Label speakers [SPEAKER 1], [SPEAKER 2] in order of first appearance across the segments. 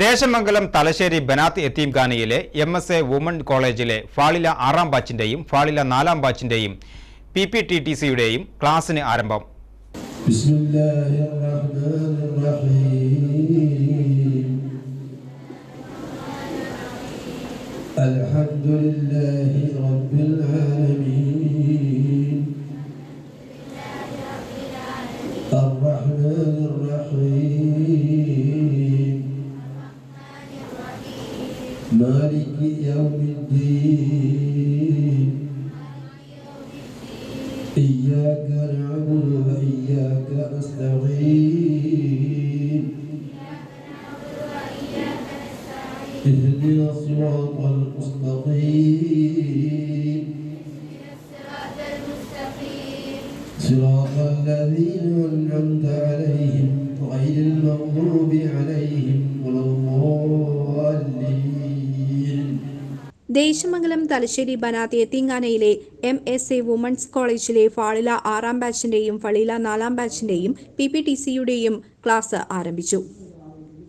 [SPEAKER 1] Desamangalam Thalassery Banath യത്തീംഖാനയിലെ M S A woman കോളേജിലെ ഫാളില ആറാം ബാച്ചിന്റെയും ഫാളില നാലാം ബാച്ചിന്റെയും പി പി ടി ടി സിയുടെയും ക്ലാസ്സിന് ആരംഭം
[SPEAKER 2] بسم الله الرحمن الرحيم الحمد لله رب العالمين الرحمن مالك يوم الدين. إياك نعبد وإياك نستعين. اهدنا الصراط المستقيم. صراط الذين
[SPEAKER 3] ദേശമംഗലം തലശ്ശേരി ബനാത്തി എത്തിങ്ങാനയിലെ എം എസ് എ വുമൺസ് കോളേജിലെ ഫാളില ആറാം ബാച്ചിന്റെയും ഫളീല നാലാം ബാച്ചിന്റെയും പി പി ടി സിയുടെയും ക്ലാസ് ആരംഭിച്ചു.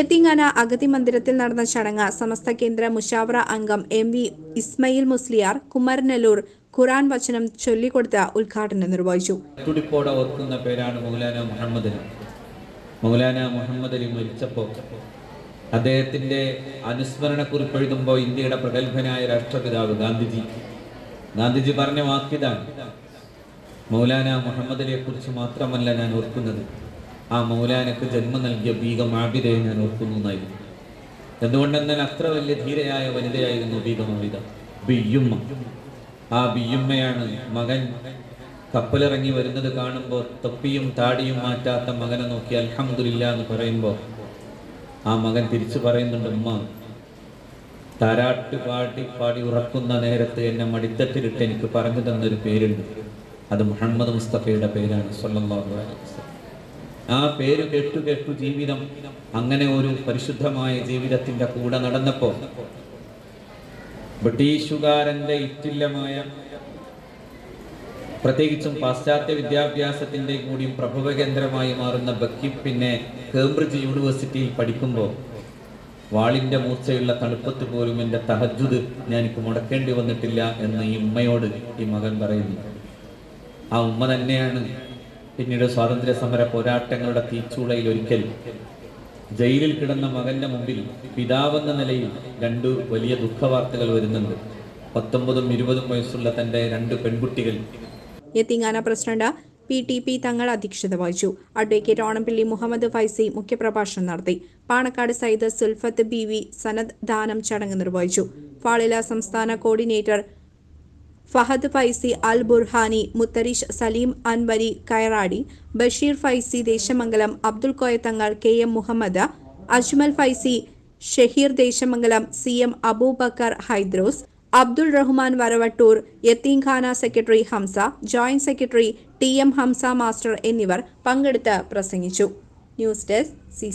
[SPEAKER 3] എത്തിങ്ങാന അഗതി മന്ദിരത്തിൽ നടന്ന ചടങ്ങ് സമസ്ത കേന്ദ്ര മുഷാവറ അംഗം എം വി ഇസ്മയിൽ മുസ്ലിയാർ കുമരനല്ലൂർ ഖുറാൻ വചനം ചൊല്ലിക്കൊടുത്ത ഉദ്ഘാടനം നിർവഹിച്ചു.
[SPEAKER 4] പേരാണ് മൗലാന മുഹമ്മദ് അലി. മൗലാന മുഹമ്മദ് അലി മരിച്ചപ്പോൾ അദ്ദേഹത്തിന്റെ അനുസ്മരണക്കുറിപ്പ് എഴുതുമ്പോൾ ഇന്ത്യയുടെ പ്രഗത്ഭനായ രാഷ്ട്രപിതാവ് ഗാന്ധിജി. ഗാന്ധിജി പറഞ്ഞ വാക്കിതാണ്. മൗലാന മുഹമ്മദിനെ കുറിച്ച് മാത്രമല്ല ഞാൻ ഓർക്കുന്നത്. ആ മൗലാനക്ക് ജന്മം നൽകിയ ബീഗം ആബിദയെ ഞാൻ ഓർക്കുന്നു എന്നായിരുന്നു. എന്തുകൊണ്ടെന്നാൽ അത്ര വലിയ ധീരയായ വനിതയായിരുന്നു ബീഗം ആബിദ. ബിയ്യുമ്മ. ആ ബിയ്യുമ്മയാണ് മകൻ കപ്പലിറങ്ങി വരുന്നത് കാണുമ്പോൾ തൊപ്പിയും താടിയും മാറ്റാത്ത മകനെ നോക്കി അൽഹംദുലില്ല എന്ന് പറയുമ്പോൾ ആ മകൻ തിരിച്ചു പറയുന്നുണ്ട് ഉമ്മ താരാട്ട് പാടി പാടി ഉറക്കുന്ന നേരത്ത് എന്നെ മടിത്തട്ടിലിട്ട് എനിക്ക് പറഞ്ഞു തന്നൊരു പേരുണ്ട്. അത് മുഹമ്മദ് മുസ്തഫയുടെ പേരാണ് വസല്ലം. ആ പേര് കേട്ടു കേട്ടു ജീവിതം അങ്ങനെ ഒരു പരിശുദ്ധമായ ജീവിതത്തിന്റെ കൂടെ നടന്നപ്പോൾ ബ്രിട്ടീഷുകാരന്റെ ഇറ്റില്ലമായ പ്രത്യേകിച്ചും പാശ്ചാത്യ വിദ്യാഭ്യാസത്തിന്റെ കൂടിയും പ്രഭവ കേന്ദ്രമായി മാറുന്ന ബക്കി പിന്നെ കേംബ്രിഡ്ജ് യൂണിവേഴ്സിറ്റിയിൽ പഠിക്കുമ്പോൾ വാളിന്റെ മൂർച്ചയുള്ള തണുപ്പത്ത് പോലും എന്റെ തഹജുദ് എനിക്ക് മുടക്കേണ്ടി വന്നിട്ടില്ല എന്ന് ഈ ഉമ്മയോട് ഈ മകൻ പറയുന്നു. ആ ഉമ്മ തന്നെയാണ് പിന്നീട് സ്വാതന്ത്ര്യ സമര പോരാട്ടങ്ങളുടെ തീച്ചൂളയിൽ ഒരിക്കൽ ജയിലിൽ കിടന്ന മകന്റെ മുമ്പിൽ പിതാവെന്ന നിലയിൽ രണ്ടു വലിയ ദുഃഖവാർത്തകൾ വരുന്നുണ്ട്. പത്തൊമ്പതും ഇരുപതും വയസ്സുള്ള തന്റെ രണ്ട് പെൺകുട്ടികൾ
[SPEAKER 3] യത്തീങ്കാന president P T P Thangal അധ്യക്ഷത വഹിച്ചു. അഡ്വക്കേറ്റ് ഓണംപിള്ളി മുഹമ്മദ് ഫൈസി മുഖ്യപ്രഭാഷണം നടത്തി. പാണക്കാട് സയ്യിദ് സുൽഫത്ത് ബി വി സനദ് ദാനം ചടങ്ങ് നിർവഹിച്ചു. ഫാളില സംസ്ഥാന coordinator Fahad Faizy Al Burhani Mutharish Saleem Anvari Kayaradi Basheer Faizy Desamangalam Abdul Koyathangal K M Muhammad Ajmal Faizy Shaheer Desamangalam C M Aboobacker Haidros Abdul Rahman Varavattur യത്തീംഖാന secretary Hamsa joint secretary T M Hamsa master എന്നിവർ പങ്കെടുത്ത് പ്രസംഗിച്ചു. News desk C